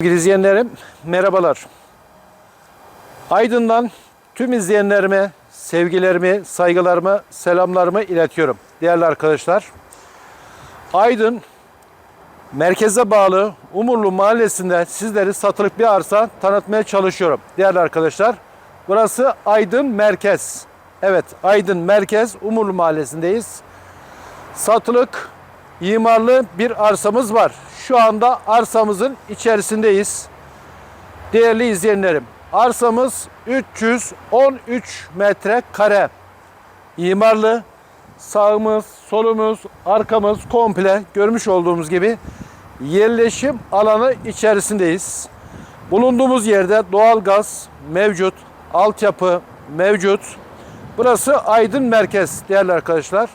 Sevgili izleyenlerim merhabalar. Aydın'dan tüm izleyenlerime sevgilerimi, saygılarımı, selamlarımı iletiyorum. Değerli arkadaşlar. Aydın merkeze bağlı Umurlu mahallesinde sizleri satılık bir arsa tanıtmaya çalışıyorum. Değerli arkadaşlar. Burası Aydın Merkez. Evet Aydın Merkez Umurlu mahallesindeyiz. Satılık imarlı bir arsamız var. Şu anda arsamızın içerisindeyiz. Değerli izleyenlerim, arsamız 313 metre kare. İmarlı sağımız, solumuz, arkamız komple görmüş olduğumuz gibi yerleşim alanı içerisindeyiz. Bulunduğumuz yerde doğalgaz mevcut, altyapı mevcut. Burası Aydın Merkez değerli arkadaşlar.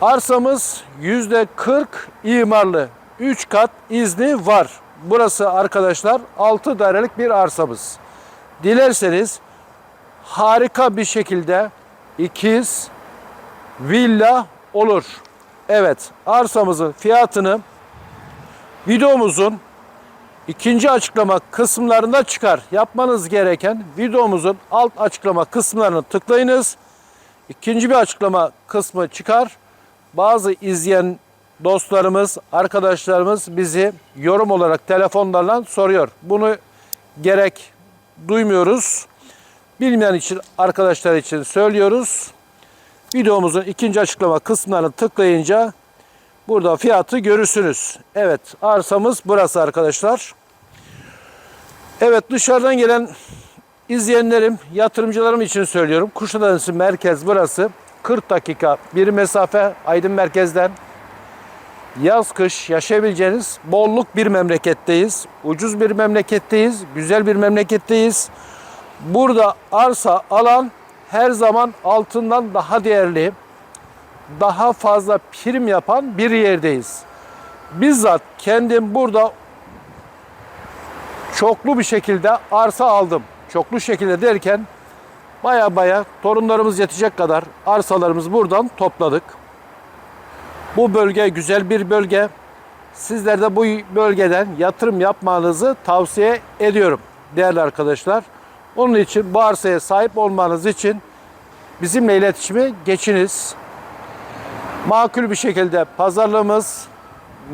Arsamız %40 imarlı. 3 kat izni var. Burası arkadaşlar 6 dairelik bir arsamız. Dilerseniz harika bir şekilde ikiz villa olur. Evet arsamızın fiyatını videomuzun ikinci açıklama kısımlarında çıkar. Yapmanız gereken videomuzun alt açıklama kısımlarını tıklayınız. İkinci bir açıklama kısmı çıkar. Bazı izleyen dostlarımız, arkadaşlarımız bizi yorum olarak telefonlarla soruyor. Bunu gerek duymuyoruz. Bilmeyen için arkadaşlar için söylüyoruz. Videomuzun ikinci açıklama kısımlarını tıklayınca burada fiyatı görürsünüz. Evet arsamız burası arkadaşlar. Evet dışarıdan gelen izleyenlerim, yatırımcılarım için söylüyorum. Kuşadası merkez burası. 40 dakika bir mesafe Aydın merkezden. Yaz kış yaşayabileceğiniz bolluk bir memleketteyiz. Ucuz bir memleketteyiz. Güzel bir memleketteyiz. Burada arsa alan her zaman altından daha değerli, daha fazla prim yapan bir yerdeyiz. Bizzat kendim burada çoklu bir şekilde arsa aldım. Çoklu şekilde derken baya baya torunlarımız yetecek kadar arsalarımızı buradan topladık. Bu bölge güzel bir bölge. Sizler de bu bölgeden yatırım yapmanızı tavsiye ediyorum değerli arkadaşlar. Onun için bu arsaya sahip olmanız için bizimle iletişime geçiniz. Makul bir şekilde pazarlığımız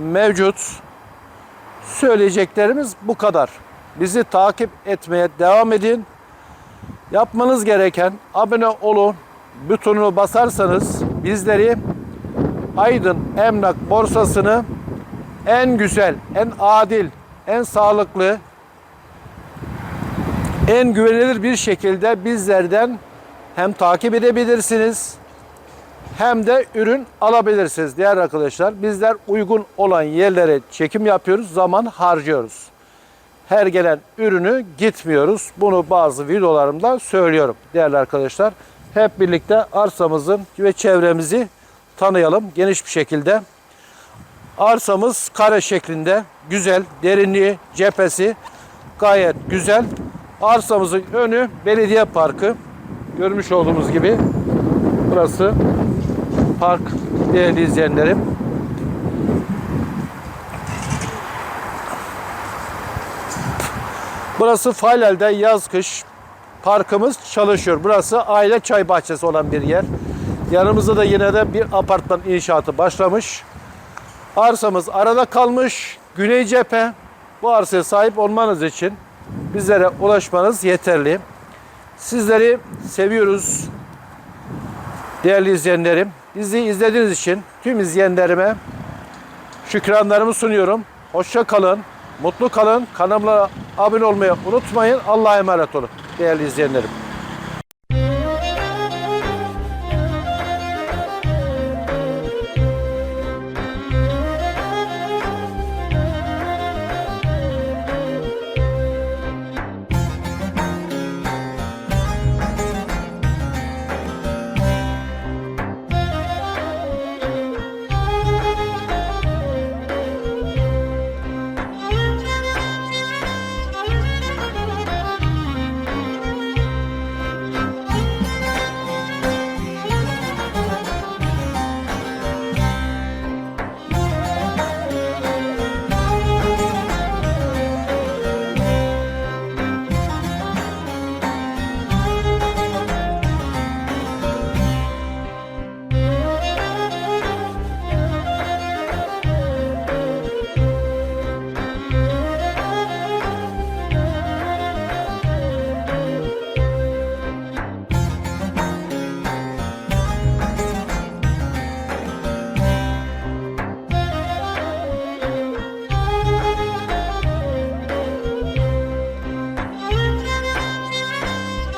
mevcut. Söyleyeceklerimiz bu kadar. Bizi takip etmeye devam edin. Yapmanız gereken abone olun butonunu basarsanız bizleri Aydın Emlak Borsası'nı en güzel, en adil, en sağlıklı, en güvenilir bir şekilde bizlerden hem takip edebilirsiniz hem de ürün alabilirsiniz değerli arkadaşlar. Bizler uygun olan yerlere çekim yapıyoruz, zaman harcıyoruz. Her gelen ürünü gitmiyoruz. Bunu bazı videolarımda söylüyorum değerli arkadaşlar. Hep birlikte arsamızın ve çevremizi tanıyalım geniş bir şekilde. Arsamız kare şeklinde güzel, derinliği, cephesi gayet güzel. Arsamızın önü belediye parkı. Görmüş olduğumuz gibi burası park değerli izleyenlerim. Burası Faylel'de yaz kış parkımız çalışıyor. Burası aile çay bahçesi olan bir yer. Yanımızda da yine de bir apartman inşaatı başlamış. Arsamız arada kalmış. Güney cephe. Bu arsaya sahip olmanız için bizlere ulaşmanız yeterli. Sizleri seviyoruz. Değerli izleyenlerim. Bizi izlediğiniz için tüm izleyenlerime şükranlarımı sunuyorum. Hoşça kalın. Mutlu kalın. Kanalıma abone olmayı unutmayın. Allah'a emanet olun değerli izleyenlerim.